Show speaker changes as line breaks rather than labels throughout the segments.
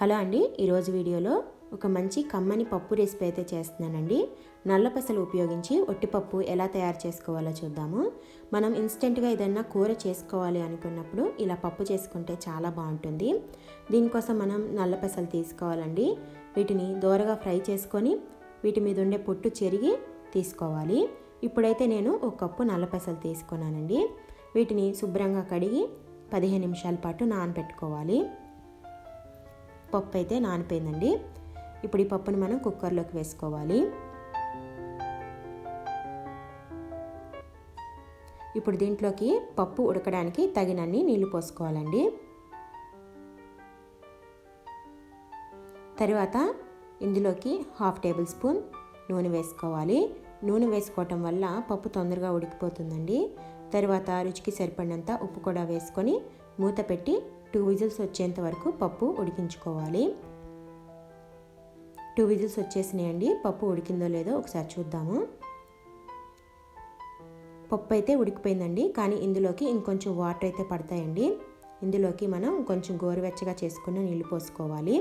Hello అండి ఈరోజు వీడియోలో ఒక మంచి కమ్మని పప్పు రెసిపీ అయితే చేస్తున్నానండి. నల్ల పెసలు ఉపయోగించి ఒట్టిపప్పు ఎలా తయారు చేసుకోవాలో చూద్దాము. మనం ఇన్స్టెంట్గా ఏదైనా కూర చేసుకోవాలి అనుకున్నప్పుడు ఇలా పప్పు చేసుకుంటే చాలా బాగుంటుంది. దీనికోసం మనం నల్ల పెసలు తీసుకోవాలండి. వీటిని దోరగా ఫ్రై చేసుకొని వీటి మీద ఉండే పొట్టు చెరిగి తీసుకోవాలి. ఇప్పుడైతే నేను ఒక కప్పు నల్ల పెసలు తీసుకున్నానండి. వీటిని శుభ్రంగా కడిగి పదిహేను నిమిషాల పాటు నానబెట్టుకోవాలి. పప్పు అయితే నానిపోయిందండి. ఇప్పుడు ఈ పప్పుని మనం కుక్కర్లోకి వేసుకోవాలి. ఇప్పుడు దీంట్లోకి పప్పు ఉడకడానికి తగినన్ని నీళ్ళు పోసుకోవాలండి. తర్వాత ఇందులోకి హాఫ్ టేబుల్ స్పూన్ నూనె వేసుకోవాలి. నూనె వేసుకోవటం వల్ల పప్పు తొందరగా ఉడికిపోతుందండి. తర్వాత రుచికి సరిపడినంత ఉప్పు కూడా వేసుకొని మూత పెట్టి టూ విజిల్స్ వచ్చేంత వరకు పప్పు ఉడికించుకోవాలి. టూ విజిల్స్ వచ్చేసినాయండి. పప్పు ఉడికిందో లేదో ఒకసారి చూద్దాము. పప్పు అయితే ఉడికిపోయిందండి. కానీ ఇందులోకి ఇంకొంచెం వాటర్ అయితే పడతాయండి. ఇందులోకి మనం కొంచెం గోరువెచ్చగా చేసుకున్న నీళ్ళు పోసుకోవాలి.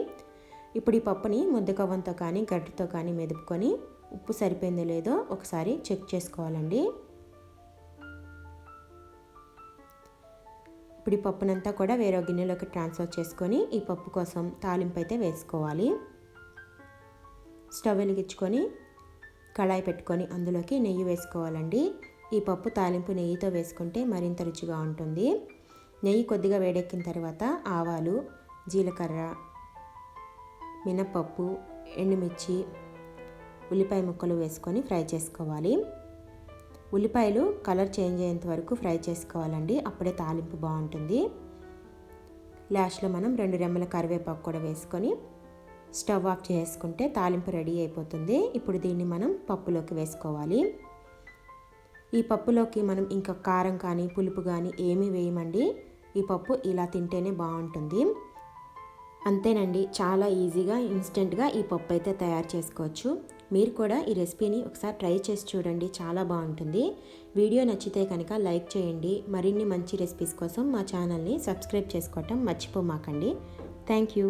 ఇప్పుడు ఈ పప్పుని ముద్దకవ్వంతో కానీ గడ్డితో కానీ మెదుపుకొని ఉప్పు సరిపోయిందో లేదో ఒకసారి చెక్ చేసుకోవాలండి. ఇప్పుడు ఈ పప్పునంతా కూడా వేరే గిన్నెలోకి ట్రాన్స్ఫర్ చేసుకొని ఈ పప్పు కోసం తాలింపు అయితే వేసుకోవాలి. స్టవ్ వెలిగించుకొని కళాయి పెట్టుకొని అందులోకి నెయ్యి వేసుకోవాలండి. ఈ పప్పు తాలింపు నెయ్యితో వేసుకుంటే మరింత రుచిగా ఉంటుంది. నెయ్యి కొద్దిగా వేడెక్కిన తర్వాత ఆవాలు జీలకర్ర మినపప్పు ఎండుమిర్చి ఉల్లిపాయ ముక్కలు వేసుకొని ఫ్రై చేసుకోవాలి. ఉల్లిపాయలు కలర్ చేంజ్ అయ్యేంత వరకు ఫ్రై చేసుకోవాలండి. అప్పుడే తాలింపు బాగుంటుంది. లాస్ట్లో మనం రెండు రెమ్మల కరివేపాకు కూడా వేసుకొని స్టవ్ ఆఫ్ చేసుకుంటే తాలింపు రెడీ అయిపోతుంది. ఇప్పుడు దీన్ని మనం పప్పులోకి వేసుకోవాలి. ఈ పప్పులోకి మనం ఇంకా కారం కానీ పులుపు కానీ ఏమీ వేయమండి. ఈ పప్పు ఇలా తింటేనే బాగుంటుంది. అంతేనండి చాలా ఈజీగా ఇన్స్టెంట్గా ఈ పప్పు అయితే తయారు చేసుకోవచ్చు. మీరు కూడా ఈ రెసిపీని ఒకసారి ట్రై చేసి చూడండి చాలా బాగుంటుంది. వీడియో నచ్చితే కనుక లైక్ చేయండి. మరిన్ని మంచి రెసిపీస్ కోసం మా ఛానల్ని సబ్స్క్రైబ్ చేసుకోవటం మర్చిపోమాకండి. Thank you.